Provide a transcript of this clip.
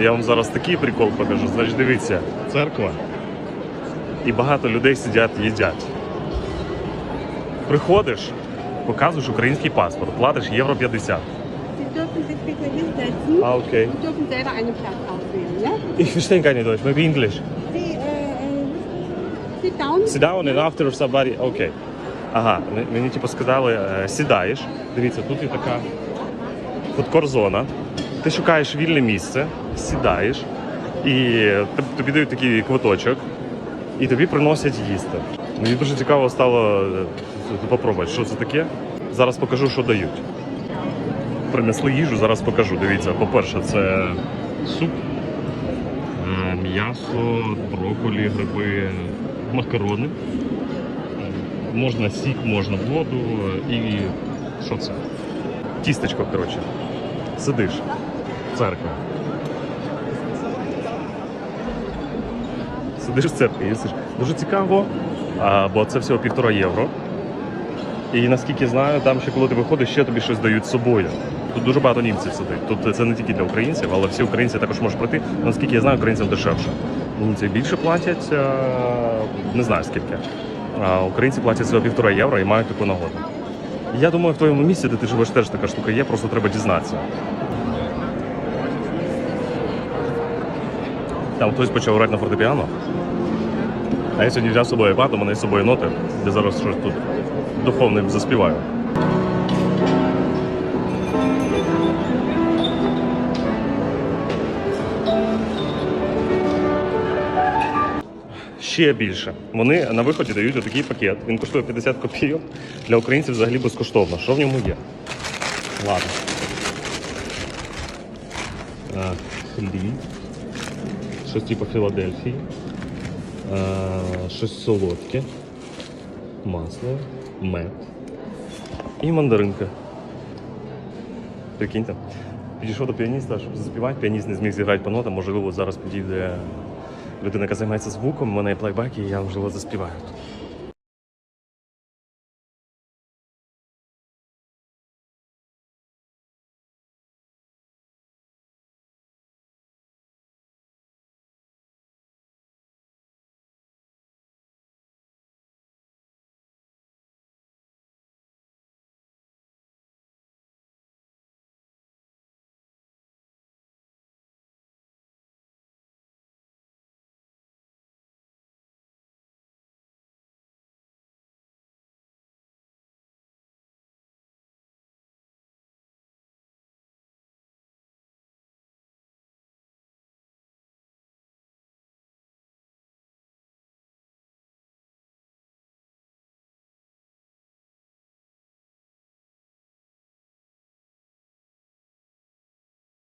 Я вам зараз такий прикол покажу. Значить, дивіться, церква. І багато людей сидять, їдять. Приходиш, показуєш український паспорт, платиш євро 50. Sie dürfen sich bitte hinsetzen Ah, okay. und dürfen selber einen Platz auswählen. Ich verstehe nicht Deutsch, maybe English. Sie äh, äh, sit down. Sit down and after somebody... Окей. Ага, мені типу сказали, е, сідаєш. Дивіться, тут є така фудкор-зона. Ти шукаєш вільне місце, сідаєш, і тобі дають такий квиточок, і тобі приносять їсти. Мені дуже цікаво стало е, попробувати, що це таке. Зараз покажу, що дають. Принесли їжу, зараз покажу. Дивіться, по-перше, це суп, е, м'ясо, брокколі, гриби, макарони. Можна сік, можна воду і що це? Тістечко, коротше. Сидиш. Церква. Сидиш в церкві, їсиш. Дуже цікаво, бо це всього півтора євро. І наскільки знаю, там ще коли ти виходиш, ще тобі щось дають з собою. Тут дуже багато німців сидить. Тут це не тільки для українців, але всі українці також можуть прийти. Наскільки я знаю, українцям дешевше. Німці більше платять, е, не знаю скільки. А українці платять всього півтора євро і мають таку нагоду. Я думаю, в твоєму місці, де ти живеш, теж така штука є, просто треба дізнатися. Там хтось почав грати на фортепіано. А я сьогодні взяв з собою iPad, у мене з собою ноти, де зараз щось тут духовним заспіваю. Ще більше. Вони на виході дають отакий пакет. Він коштує 50 копійок. Для українців взагалі безкоштовно. Що в ньому є? Ладно. Хліб. Щось типу Філадельфії. А, щось солодке. Масло, мед. І мандаринка. Прикиньте. Підійшов до піаніста, щоб заспівати. Піаніст не зміг зіграти по нотам. Можливо, зараз підійде людина, яка займається звуком. У мене є плейбек, і я можливо заспіваю.